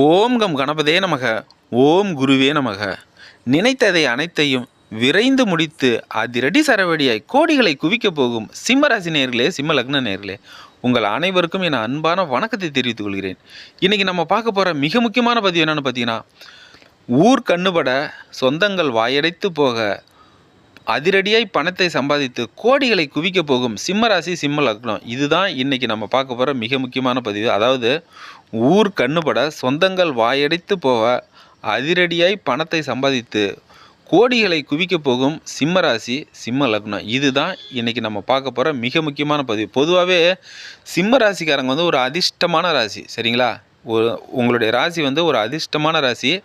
ஓம் come கணபதே நமக ஓம் குருவே நமக. நினைத்ததை அனைத்தையும் விரைந்து முடித்து அதிரடி சரவடியாய் கோடிகளை குவிக்கப் போகும் சிம்மராசி நேர்களே சிம்ம லக்ன நேர்களே உங்கள் அனைவருக்கும் என் அன்பான வணக்கத்தை தெரிவித்துக் கொள்கிறேன். இன்றைக்கி நம்ம பார்க்க போகிற மிக முக்கியமான பதிவு என்னென்னு பார்த்தீங்கன்னா ஊர் கண்ணுபட சொந்தங்கள் வாயடைத்து போக அதிரடியாய் பணத்தை சம்பாதித்து கோடிகளை குவிக்க போகும் சிம்மராசி சிம்ம லக்னம். இதுதான் இன்னைக்கு நம்ம பார்க்க போகிற மிக முக்கியமான பதிவு. அதாவது ஊர் கண்ணுபட சொந்தங்கள் வாயடைத்து போக அதிரடியாய் பணத்தை சம்பாதித்து கோடிகளை குவிக்க போகும் சிம்மராசி சிம்ம லக்னம். இதுதான் இன்னைக்கு நம்ம பார்க்க போகிற மிக முக்கியமான பதிவு. பொதுவாகவே சிம்ம ராசிக்காரங்க வந்து ஒரு அதிர்ஷ்டமான ராசி. சரிங்களா? ஒரு உங்களுடைய ராசி வந்து ஒரு அதிர்ஷ்டமான ராசி.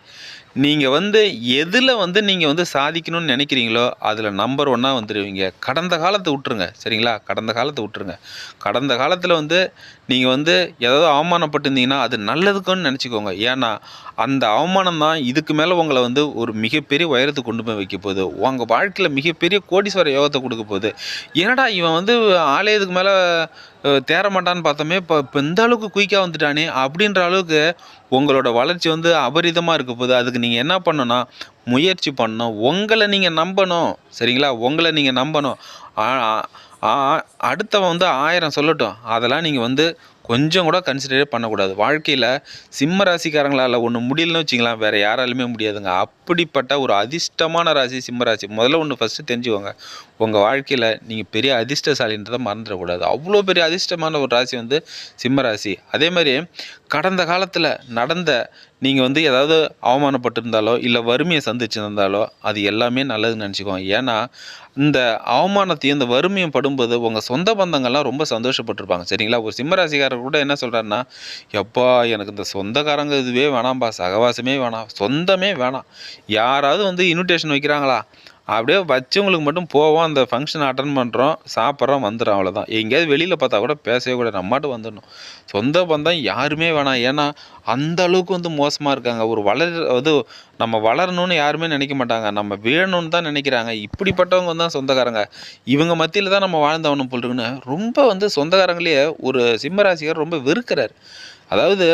நீங்கள் வந்து எதில் வந்து நீங்கள் வந்து சாதிக்கணும்னு நினைக்கிறீங்களோ அதில் நம்பர் ஒன்னாக வந்துடுவீங்க கடந்த காலத்தை விட்டுருங்க. சரிங்களா? கடந்த காலத்தை விட்டுருங்க. கடந்த காலத்தில் வந்து நீங்கள் வந்து ஏதாவது அவமானப்பட்டிருந்தீங்கன்னா அது நல்லதுக்குன்னு நினச்சிக்கோங்க. ஏன்னா அந்த அவமானம் தான் இதுக்கு மேலே உங்களை வந்து ஒரு மிகப்பெரிய உயரத்துக்கு கொண்டு போய் வைக்க போகுது. உங்கள் வாழ்க்கையில் மிகப்பெரிய கோடீஸ்வர யோகத்தை கொடுக்க போகுது. என்னடா இவன் வந்து ஆலயத்துக்கு மேலே தேர மாட்டான்னு பார்த்தோமே இப்போ இப்போ இந்த அளவுக்கு குயிக்காக வந்துட்டானே அப்படின்ற அளவுக்கு உங்களோட வளர்ச்சி வந்து அபரிதமாக இருக்க போகுது. அதுக்கு நீங்கள் என்ன பண்ணணும்னா முயற்சி பண்ணணும். உங்களை நீங்கள் நம்பணும். சரிங்களா? உங்களை நீங்கள் நம்பணும். அடுத்தவன் வந்து ஆயிரம் சொல்லட்டும். அதெல்லாம் நீங்கள் வந்து கொஞ்சம் கூட கன்சிடரே பண்ணக்கூடாது. வாழ்க்கையில் சிம்ம ராசிக்காரங்களால் ஒன்று முடியலன்னு வச்சிங்களேன் வேறு யாராலுமே முடியாதுங்க. அப்படிப்பட்ட ஒரு அதிர்ஷ்டமான ராசி சிம்ம ராசி. முதல்ல ஒன்று ஃபஸ்ட்டு தெரிஞ்சுக்கோங்க. உங்கள் வாழ்க்கையில் நீங்கள் பெரிய அதிர்ஷ்டசாலின்றதை மறந்துடக்கூடாது. அவ்வளோ பெரிய அதிர்ஷ்டமான ஒரு ராசி வந்து சிம்ம ராசி. அதே மாதிரி கடந்த காலத்தில் நடந்த நீங்கள் வந்து ஏதாவது அவமானப்பட்டிருந்தாலோ இல்லை வறுமையை சந்திச்சிருந்தாலோ அது எல்லாமே நல்லதுன்னு நினச்சிக்கோங்க. ஏன்னா இந்த அவமானத்தையும் இந்த வறுமையும் படும்போது உங்கள் சொந்த பந்தங்கள்லாம் ரொம்ப சந்தோஷப்பட்டிருப்பாங்க. சரிங்களா? ஒரு சிம்மராசிக்காரர் கூட என்ன சொல்கிறாருன்னா எப்பா எனக்கு இந்த சொந்தக்காரங்க இதுவே வேணாம்பா சகவாசமே வேணாம் சொந்தமே வேணாம். யாராவது வந்து இன்விடேஷன் வைக்கிறாங்களா? அப்படியே வச்சவங்களுக்கு மட்டும் போவோம் அந்த ஃபங்க்ஷன் அட்டன் பண்ணுறோம் சாப்பிட்றோம் வந்துடும் அவ்வளோதான் எங்கேயாவது வெளியில் பார்த்தா கூட பேசவே கூட நம்மாட்டு வந்துடணும். சொந்த பந்தம் யாருமே வேணாம். ஏன்னா அந்த அளவுக்கு வந்து மோசமாக இருக்காங்க. ஒரு வளர் அது நம்ம வளரணும்னு யாருமே நினைக்க மாட்டாங்க. நம்ம வேணும்னு தான் நினைக்கிறாங்க. இப்படிப்பட்டவங்க தான் சொந்தக்காரங்க. இவங்க மத்தியில் தான் நம்ம வாழ்ந்தவனும் போல் இருக்குன்னு. ரொம்ப வந்து சொந்தக்காரங்களே ஒரு சிம்மராசிக்கார் ரொம்ப வெறுக்கிறார். அதாவது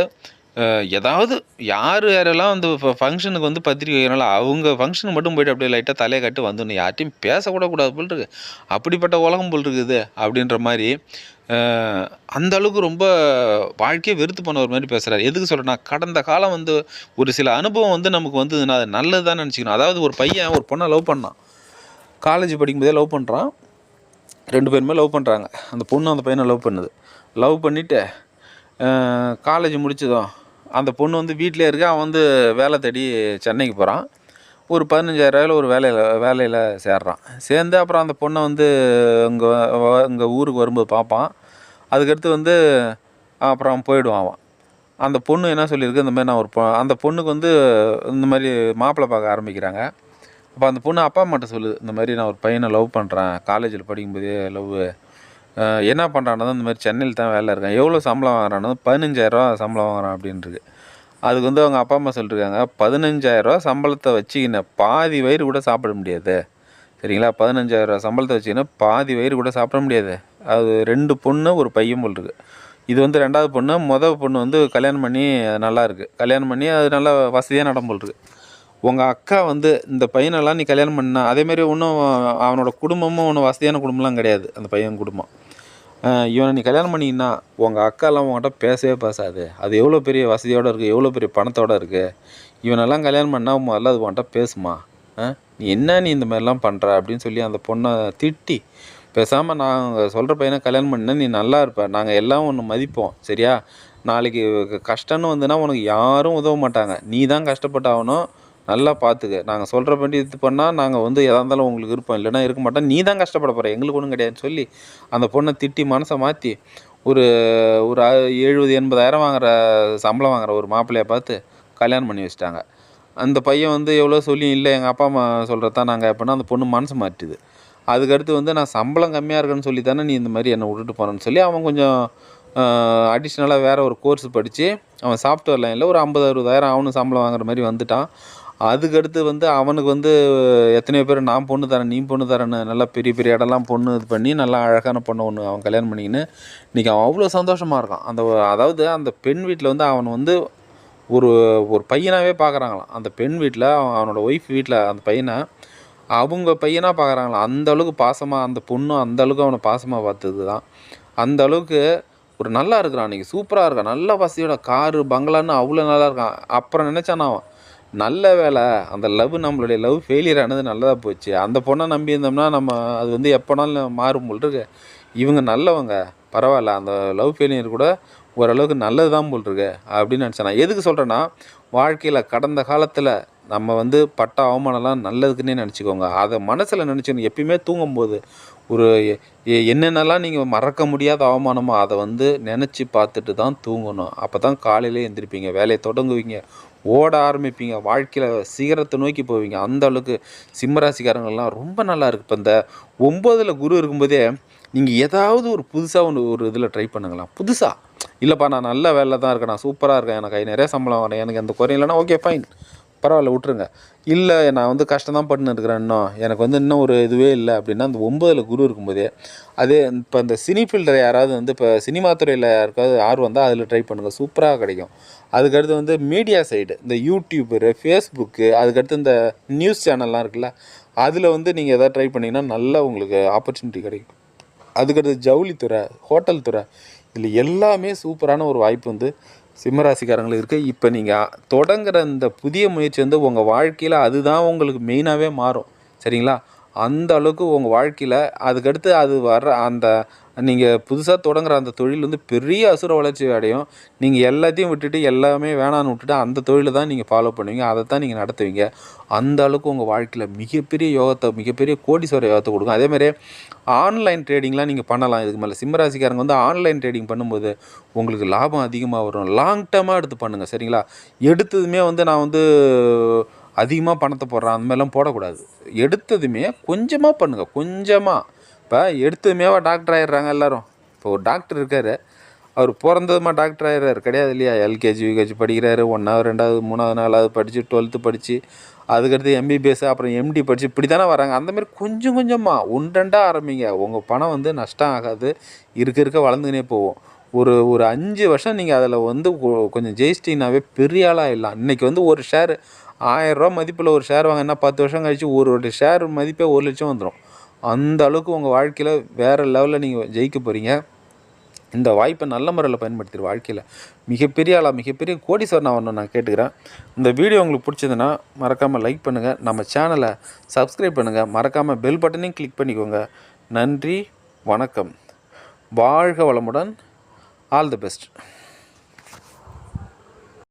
ஏதாவது யார் யாரெல்லாம் வந்து ஃபங்க்ஷனுக்கு வந்து பத்திரிக்கை வைக்கிறாங்களோ அவங்க ஃபங்க்ஷனுக்கு மட்டும் போயிட்டு அப்படியே லைட்டாக தலையை கட்டு வந்துடணும். யார்ட்டையும் பேசக்கூட கூடாது போல் இருக்கு. அப்படிப்பட்ட உலகம் போல் இருக்குது அப்படின்ற மாதிரி அந்த அளவுக்கு ரொம்ப வாழ்க்கையை வெறுத்து போன ஒரு மாதிரி பேசுகிறார் எதுக்கு சொல்கிறேன்னா கடந்த காலம் வந்து ஒரு சில அனுபவம் வந்து நமக்கு வந்ததுன்னா அது நல்லது தான் நினச்சிக்கணும். அதாவது ஒரு பையன் ஒரு பொண்ணை லவ் பண்ணான். காலேஜ் படிக்கும்போதே லவ் பண்ணுறான் ரெண்டு பேருமே லவ் பண்ணுறாங்க அந்த பொண்ணு அந்த பையனை லவ் பண்ணுது. லவ் பண்ணிவிட்டு காலேஜ் முடிச்சதும் அந்த பொண்ணு வந்து வீட்டிலே இருக்க அவன் வந்து வேலை தேடி சென்னைக்கு போகிறான் ஒரு பதினஞ்சாயிரரூவாயில் ஒரு வேலையில் வேலையில் சேர்றான். சேர்ந்து அப்புறம் அந்த பொண்ணை வந்து இங்கே இங்கே ஊருக்கு வரும்போது பார்ப்பான். அதுக்கடுத்து வந்து அப்புறம் போயிடுவான் அவன். அந்த பொண்ணு என்ன சொல்லியிருக்கு இந்த மாதிரி நான் ஒரு பொ அந்த பொண்ணுக்கு வந்து இந்த மாதிரி மாப்பிள்ளை பார்க்க ஆரம்பிக்கிறாங்க. அப்போ அந்த பொண்ணு அப்பா அம்மாட்ட சொல்லுது இந்த மாதிரி நான் ஒரு பையனை லவ் பண்ணுறேன் காலேஜில் படிக்கும்போதே லவ் என்ன பண்ணுறான்னு இந்த மாதிரி சென்னையில் தான் வேலை இருக்கேன் எவ்வளோ சம்பளம் வாங்குறானோ பதினஞ்சாயிரரூவா சம்பளம் வாங்குறான் அப்படின்றது அதுக்கு வந்து அவங்க அப்பா அம்மா சொல்லிருக்காங்க பதினஞ்சாயிரரூவா சம்பளத்தை வச்சுக்கின்னு பாதி வயிறு கூட சாப்பிட முடியாது. சரிங்களா? பதினஞ்சாயிரரூவா சம்பளத்தை வச்சுக்கினா பாதி வயிறு கூட சாப்பிட முடியாது. அது ரெண்டு பொண்ணு ஒரு பையன் போல் இருக்குது இது வந்து ரெண்டாவது பொண்ணு மொதல் பொண்ணு வந்து கல்யாணம் பண்ணி அது நல்லா இருக்குது கல்யாணம் பண்ணி அது நல்லா வசதியாக நடம் போல் உங்கள் அக்கா வந்து இந்த பையனெல்லாம் நீ கல்யாணம் பண்ணா அதேமாரி ஒன்றும் அவனோட குடும்பமும் ஒன்றும் வசதியான குடும்பம்லாம் கிடையாது அந்த பையன் குடும்பம். இவனை நீ கல்யாணம் பண்ணிங்கன்னா உங்கள் அக்காலாம் உங்கள்கிட்ட பேசவே பேசாது. அது எவ்வளோ பெரிய வசதியோடு இருக்குது எவ்வளோ பெரிய பணத்தோடு இருக்குது இவனெல்லாம் கல்யாணம் பண்ணால் முதல்ல அது உன்கிட்ட பேசுமா? ஆ? நீ என்ன நீ இந்த மாதிரிலாம் பண்ணுற அப்படின்னு சொல்லி அந்த பொண்ணை திட்டி பேசாமல் நாங்கள் சொல்கிற பையனை கல்யாணம் பண்ணால் நீ நல்லா இருப்ப. நாங்கள் எல்லாம் ஒன்று மதிப்போம் சரியா? நாளைக்கு கஷ்டம்னு வந்துன்னா உனக்கு யாரும் உதவ மாட்டாங்க. நீ தான் கஷ்டப்பட்டாகணும் நல்லா பார்த்துக்க நாங்கள் சொல்கிற படி இது பண்ணால் நாங்கள் வந்து எதாக இருந்தாலும் உங்களுக்கு இருப்போம் இல்லைன்னா இருக்க மாட்டோம். நீ தான் கஷ்டப்பட போகிற எங்களுக்கு ஒன்றும் கிடையாதுன்னு சொல்லி அந்த பொண்ணை திட்டி மனசை மாற்றி ஒரு ஒரு எழுபது எண்பதாயிரம் வாங்குற சம்பளம் வாங்குற ஒரு மாப்பிள்ளையை பார்த்து கல்யாணம் பண்ணி வச்சிட்டாங்க. அந்த பையன் வந்து எவ்வளோ சொல்லி இல்லை. எங்கள் அப்பா அம்மா சொல்கிறது தான் நாங்கள் எப்படின்னா அந்த பொண்ணு மனசு மாற்றிது. அதுக்கடுத்து வந்து நான் சம்பளம் கம்மியாக இருக்குன்னு சொல்லி தானே நீ இந்த மாதிரி என்னை விட்டுட்டு போகிறேன்னு சொல்லி அவன் கொஞ்சம் அடிஷ்னலாக வேறு ஒரு கோர்ஸ் படித்து அவன் சாஃப்ட்வேர் லைனில் ஒரு ஐம்பது அறுபதாயிரம் அவனும் சம்பளம் வாங்குற மாதிரி வந்துட்டான். அதுக்கடுத்து வந்து அவனுக்கு வந்து எத்தனையோ பேர் நான் பொண்ணு தரேன் நீ பொண்ணு தரேன்னு நல்லா பெரிய பெரிய இடம்லாம் பொண்ணு இது பண்ணி நல்லா அழகான பொண்ணு ஒன்று அவன் கல்யாணம் பண்ணிக்கின்னு இன்றைக்கி அவன் அவ்வளோ சந்தோஷமாக இருக்கான். அந்த அதாவது அந்த பெண் வீட்டில் வந்து அவன் வந்து ஒரு ஒரு பையனாகவே பார்க்குறாங்களாம் அந்த பெண் வீட்டில் அவனோட ஒய்ஃப் வீட்டில் அந்த பையனை அவங்க பையனாக பார்க்குறாங்களாம் அந்த அளவுக்கு பாசமாக அந்த பொண்ணும் அந்த அளவுக்கு அவனை பாசமாக பார்த்தது தான் அந்த அளவுக்கு ஒரு நல்லா இருக்கிறான் அன்றைக்கி சூப்பராக இருக்கான். நல்ல வசதியோட காரு பங்களான்னு அவ்வளோ நல்லா இருக்கான். அப்புறம் நினச்சான் அவன் நல்ல வேலை. அந்த லவ் நம்மளுடைய லவ் ஃபெயிலியர் ஆனது நல்லதாக போச்சு. அந்த பொண்ணை நம்பி இருந்தோம்னா நம்ம அது வந்து எப்போனாலும் மாறும் போல் இருக்கு. இவங்க நல்லவங்க. பரவாயில்ல அந்த லவ் ஃபெயிலியர் கூட ஓரளவுக்கு நல்லது தான் போல் இருக்கு அப்படின்னு நினச்சேன் நான். எதுக்கு சொல்கிறேன்னா வாழ்க்கையில் கடந்த காலத்தில் நம்ம வந்து பட்ட அவமானம்லாம் நல்லதுக்குன்னே நினச்சிக்கோங்க. அதை மனசில் நினச்சிக்கணும் எப்பயுமே தூங்கும்போது ஒரு என்னென்னலாம் நீங்கள் மறக்க முடியாத அவமானமோ அதை வந்து நினச்சி பார்த்துட்டு தான் தூங்கணும். அப்போ தான் காலையிலே எழுந்திருப்பீங்க வேலையை தொடங்குவீங்க ஓட ஆரம்பிப்பீங்க வாழ்க்கையில் சிகரத்தை நோக்கி போவீங்க. அந்த அளவுக்கு சிம்மராசிக்காரங்கள்லாம் ரொம்ப நல்லா இருக்குது இப்போ இந்த ஒம்போதில் குரு இருக்கும்போதே நீங்கள் ஏதாவது ஒரு புதுசாக ஒன்று ஒரு இதில் ட்ரை பண்ணுங்களேன். புதுசாக இல்லைப்பா நான் நல்ல வேலை தான் இருக்கேன் நான் சூப்பராக இருக்கேன் எனக்கு கை நிறைய சம்பளம் வரேன் எனக்கு எந்த குறையும் இல்லைன்னா ஓகே ஃபைன் பரவாயில்ல விட்ருங்க இல்லை நான் வந்து கஷ்டம் தான் பட்டுன்னு இருக்கிறேன் இன்னும். எனக்கு வந்து இன்னும் ஒரு இதுவே இல்லை அப்படின்னா அந்த ஒம்பதில் குரு இருக்கும்போதே அதே இப்போ இந்த சினி ஃபீல்டர் யாராவது வந்து இப்போ சினிமா துறையில் யாருக்காவது ஆர்வம் வந்தால் அதில் ட்ரை பண்ணுங்கள் சூப்பராக கிடைக்கும். அதுக்கடுத்து வந்து மீடியா சைடு இந்த யூடியூபரு ஃபேஸ்புக்கு அதுக்கடுத்து இந்த நியூஸ் சேனல்லாம் இருக்குல்ல அதில் வந்து நீங்கள் எதாவது ட்ரை பண்ணிங்கன்னா நல்லா உங்களுக்கு ஆப்பர்ச்சுனிட்டி கிடைக்கும். அதுக்கடுத்து ஜவுளித்துறை ஹோட்டல் துறை இதில் எல்லாமே சூப்பரான ஒரு வாய்ப்பு வந்து சிம்மராசிக்காரங்களுக்கு இருக்குது இப்போ நீங்கள் தொடங்குற இந்த புதிய முயற்சி வந்து உங்கள் வாழ்க்கையில் அதுதான் உங்களுக்கு மெயினாகவே மாறும். சரிங்களா? அந்த அளவுக்கு உங்கள் வாழ்க்கையில் அதுக்கடுத்து அது வர்ற அந்த நீங்கள் புதுசாக தொடங்குற அந்த தொழில் வந்து பெரிய அசுர வளர்ச்சி அடையும். நீங்கள் எல்லாத்தையும் விட்டுட்டு எல்லாமே வேணான்னு விட்டுட்டு அந்த தொழிலை தான் நீங்கள் ஃபாலோ பண்ணுவீங்க. அதை தான் நீங்கள் நடத்துவீங்க. அந்த அளவுக்கு உங்கள் வாழ்க்கையில் மிகப்பெரிய யோகத்தை மிகப்பெரிய கோடீஸ்வர யோகத்தை கொடுக்கும். அதேமாதிரி ஆன்லைன் ட்ரேடிங்லாம் நீங்கள் பண்ணலாம். இதுக்கு மேலே சிம்மராசிக்காரங்க வந்து ஆன்லைன் ட்ரேடிங் பண்ணும்போது உங்களுக்கு லாபம் அதிகமாக வரும். லாங் டேர்மாக எடுத்து பண்ணுங்கள் சரிங்களா? எடுத்ததுமே வந்து நான் வந்து அதிகமாக பணத்தை போடுறேன். அந்த மாதிரிலாம் போடக்கூடாது. எடுத்ததுமே கொஞ்சமாக பண்ணுங்கள் கொஞ்சமாக இப்போ எடுத்ததுமேவா டாக்டர் ஆகிடுறாங்க எல்லோரும். இப்போ ஒரு டாக்டர் இருக்கார். அவர் பிறந்ததுமா டாக்டர் ஆகிறார் கிடையாது இல்லையா? எல்கேஜி யூகேஜி படிக்கிறாரு. ஒன்றாவது ரெண்டாவது மூணாவது நாலாவது படித்து டுவெல்த்து படித்து அதுக்கடுத்து எம்பிபிஎஸ் அப்புறம் எம்டி படித்து இப்படி தானே வராங்க. அந்தமாரி கொஞ்சம் கொஞ்சமாக ஒன்றெண்டாக ஆரம்பிங்க. உங்கள் பணம் வந்து நஷ்டம் ஆகாது. இருக்க இருக்க வளர்ந்துக்கினே போகும். ஒரு ஒரு அஞ்சு வருஷம் நீங்கள் அதில் வந்து கொஞ்சம் ஜெயிச்சிட்டிங்கனாவே பெரிய ஆளாக இல்லை இன்றைக்கி வந்து ஒரு ஷேர் ஆயிரரூவா மதிப்பில் ஒரு ஷேர் வாங்கினா பத்து வருஷம் கழிச்சு ஒரு ஒரு ஷேர் மதிப்பே ஒரு லட்சம் வந்துடும் அந்த அளவுக்கு உங்கள் வாழ்க்கையில் வேறு லெவலில் நீங்கள் ஜெயிக்க போகிறீங்க இந்த வாய்ப்பை நல்ல முறையில் பயன்படுத்திடு வாழ்க்கையில். மிகப்பெரிய ஆளாக மிகப்பெரிய கோடீஸ்வரன் ஆகணும்னு நான் கேட்டுக்கிறேன். இந்த வீடியோ உங்களுக்கு பிடிச்சதுன்னா மறக்காமல் லைக் பண்ணுங்கள் நம்ம சேனலை சப்ஸ்கிரைப் பண்ணுங்கள் மறக்காமல் பெல் பட்டனையும் கிளிக் பண்ணிக்கோங்க. நன்றி வணக்கம். வாழ்க வளமுடன். All the best